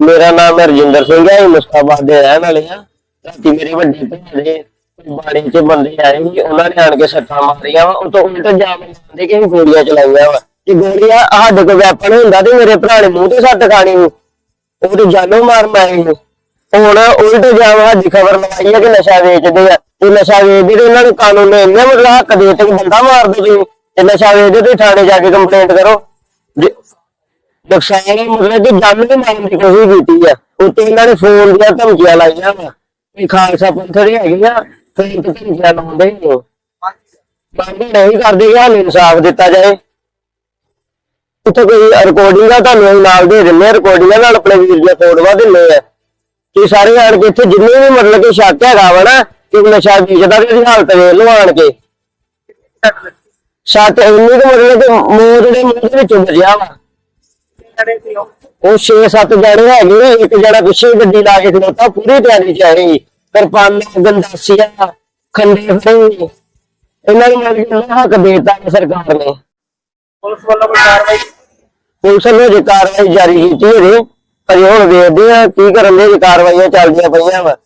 ਮੇਰਾ ਨਾਮ ਰਜਿੰਦਰ ਸਿੰਘ ਹੈ ਮੁਸਤਾਬਾਦ ਦੇ ਰਹਿਣ ਵਾਲੇ ਆ ਰਾਤੀ ਮੇਰੇ ਵੱਡੇ ਭੈਣ ਦੇ ਬਾੜੇ 'ਚ ਬੰਦੇ ਆਏ ਸੀ, ਉਹਨਾਂ ਨੇ ਆਣ ਕੇ ਸੱਟਾਂ ਮਾਰੀਆਂ ਵਾ। ਉਹ ਤੋਂ ਉਲਟ ਜਾਮ ਲਾਉਂਦੇ ਕਿ ਅਸੀਂ ਗੋਲੀਆਂ ਚਲਾਈਆਂ ਵਾ। ਕਿ ਗੋਲੀਆਂ ਸਾਡੇ ਕੋਲ ਵੈਪਨ ਹੁੰਦਾ ਤੇ ਮੇਰੇ ਭਰਾ ਨੇ ਮੂੰਹ ਤੇ ਸੱਟ ਖਾਣੀ ਸੀ। ਉਹ ਤੇ ਜਾਨੋਂ ਮਾਰ ਮਾਰੀ ਸੀ। ਹੁਣ ਉਲਟ ਜਾਮ ਸਾਡੀ ਖਬਰ ਲਗਾਈ ਹੈ ਕਿ ਨਸ਼ਾ ਵੇਚਦੇ ਆ। ਤੇ ਨਸ਼ਾ ਵੇਚਦੇ ਤੇ ਉਹਨਾਂ ਨੂੰ ਕਾਨੂੰਨ ਨੇ ਇੰਨਾ ਮਤਲਬ ਹੱਕ ਦੇ ਦਿੱਤਾ ਬੰਦਾ ਮਾਰ ਦੋ ਤੁਸੀਂ। ਤੇ ਨਸ਼ਾ ਵੇਚਦੇ ਤੇ ਥਾਣੇ ਜਾ ਕੇ ਕੰਪਲੇਂਟ ਕਰੋ। ਨੁਕਸਾਨ ਇਹ ਮਤਲਬ ਕਿ ਜਾਨ ਵੀ ਮਾਰਨ ਦੀ ਕੋਸ਼ਿਸ਼ ਕੀਤੀ ਆ। ਉੱਤੇ ਇਹਨਾਂ ਨੇ ਫੋਨ ਦੀਆਂ ਧਮਕੀਆਂ ਲਾਈਆਂ ਵਾ ਵੀ ਖਾਲਸਾ ਪੰਥ ਦੇ ਹੈਗੇ ਆ ਫਿਰ ਤੇ ਧਮਕੀਆਂ ਲਾਉਂਦੇ ਨੇ ਮੰਗ ਨਹੀਂ ਕਰਦੇ ਕਿ ਸਾਨੂੰ ਇਨਸਾਫ ਦਿੱਤਾ ਜਾਏ। ਉੱਥੇ ਕੋਈ ਰਿਕਾਰਡਿੰਗ ਆ, ਤੁਹਾਨੂੰ ਅਸੀਂ ਨਾਲ ਦੇ ਦਿੰਦੇ ਆ ਰਿਕਾਰਡਿੰਗਾਂ ਨਾਲ ਆਪਣੇ ਵੀਰ ਦੀਆਂ ਫੋਟੋਆਂ ਦਿੰਦੇ ਆ। ਕਿ ਸਾਰੇ ਆਣ ਕੇ ਇੱਥੇ ਜਿੰਨੇ ਵੀ ਮਤਲਬ ਕਿ ਸ਼ੱਕ ਹੈਗਾ ਵਾ ਨਾ, ਕਿ ਨਸ਼ਾ ਵੇਚਦਾ ਤੇ ਹਾਲਤ ਵੇਖ ਲਓ ਆਣ ਕੇ। ਸੱਟ ਇੰਨੀ ਕੁ ਮਤਲਬ ਕਿ ਮੂੰਹ ਜਿਹੜੇ ਮੂੰਹ ਦੇ ਵਿੱਚੋਂ ਬਚਿਆ ਵਾ। ਉਹ। 6-7 ਜਣੇ ਹੈਗੇ ਇੱਕ ਜਣਾ ਪਿੱਛੇ ਗੱਡੀ ਲਾ ਕੇ ਖਲੋਤਾ ਪੂਰੀ ਤਿਆਰੀ ਚ ਆਏ ਕਿਰਪਾਨ ਗੰਦਾਸੀਆ ਖੰਡੇ ਫੜੇ। ਇਹਨਾਂ ਨੂੰ ਮਿਲ ਕੇ ਹੱਕ ਦੇਤਾ ਸਰਕਾਰ ਨੇ। ਪੁਲਿਸ ਵੱਲੋਂ ਕੋਈ ਕਾਰਵਾਈ? ਪੁਲਿਸ ਨੇ ਜੇ ਕਾਰਵਾਈ ਜਾਰੀ ਕੀਤੀ ਹੈ ਪਰ ਹੁਣ ਵੇਖਦੇ ਆ ਕੀ ਕਰਨ ਦੇ ਕਾਰਵਾਈਆਂ ਚੱਲਦੀਆਂ ਪਈਆਂ ਵਾ।